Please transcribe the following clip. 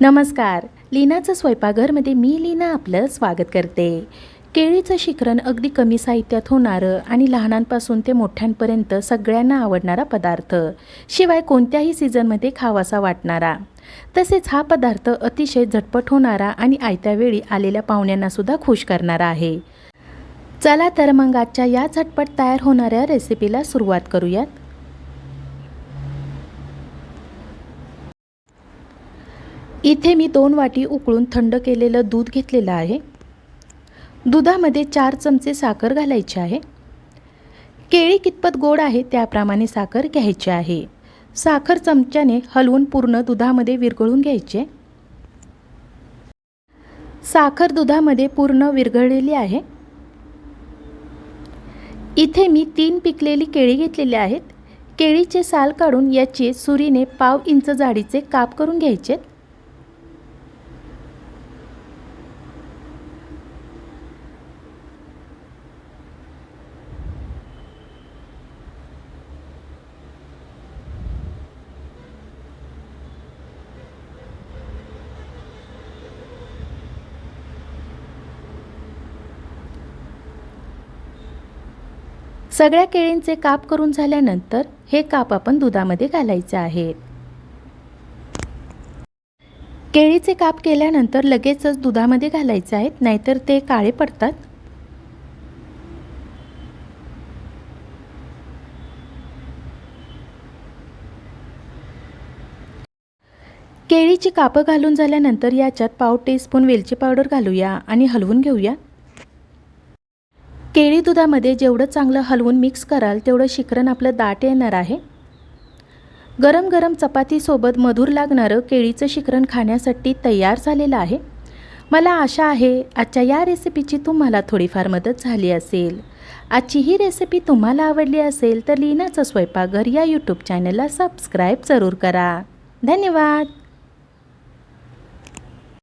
नमस्कार. लीनाचं स्वयंपाकघरमध्ये मी लीना आपलं स्वागत करते. केळीचं शिखरण अगदी कमी साहित्यात होणारं आणि लहानांपासून ते मोठ्यांपर्यंत सगळ्यांना आवडणारा पदार्थ. शिवाय कोणत्याही सीझनमध्ये खावासा वाटणारा. तसेच हा पदार्थ अतिशय झटपट होणारा आणि आयत्या वेळी आलेल्या पाहुण्यांनासुद्धा खुश करणारा आहे. चला तर मग आजच्या या झटपट तयार होणाऱ्या रेसिपीला सुरुवात करूयात. इथे मी दोन वाटी उकळून थंड केलेलं दूध घेतलेलं आहे. दुधामध्ये चार चमचे साखर घालायची आहे. केळी कितपत गोड आहे त्याप्रमाणे साखर घ्यायची आहे. साखर चमच्याने हलवून पूर्ण दुधामध्ये विरघळून घ्यायचे. साखर दुधामध्ये पूर्ण विरघळलेली आहे. इथे मी तीन पिकलेली केळी घेतलेली आहेत. केळीचे साल काढून याचे सुरीने पाव इंच जाडीचे काप करून घ्यायचे सगळ्या केळींचे काप करून झाल्यानंतर हे काप आपण दुधामध्ये घालायचे आहेत. केळीचे काप केल्यानंतर लगेचच दुधामध्ये घालायचे आहेत नाहीतर ते काळे पडतात. केळीची कापं घालून झाल्यानंतर याच्यात पाव टीस्पून वेलची पावडर घालूया आणि हलवून घेऊया. केळी दुधामध्ये जेवढं चांगलं हलवून मिक्स कराल तेवढं शिकरण आपलं दाट येणार आहे. गरम गरम चपातीसोबत मधुर लागणारं केळीचं शिकरण खाण्यासाठी तयार झालेलं आहे. मला आशा आहे आजच्या या रेसिपीची तुम्हाला थोडीफार मदत झाली असेल. आजची ही रेसिपी तुम्हाला आवडली असेल तर लीनाचं स्वयंपाकघर या यूट्यूब चॅनलला सबस्क्राईब जरूर करा. धन्यवाद!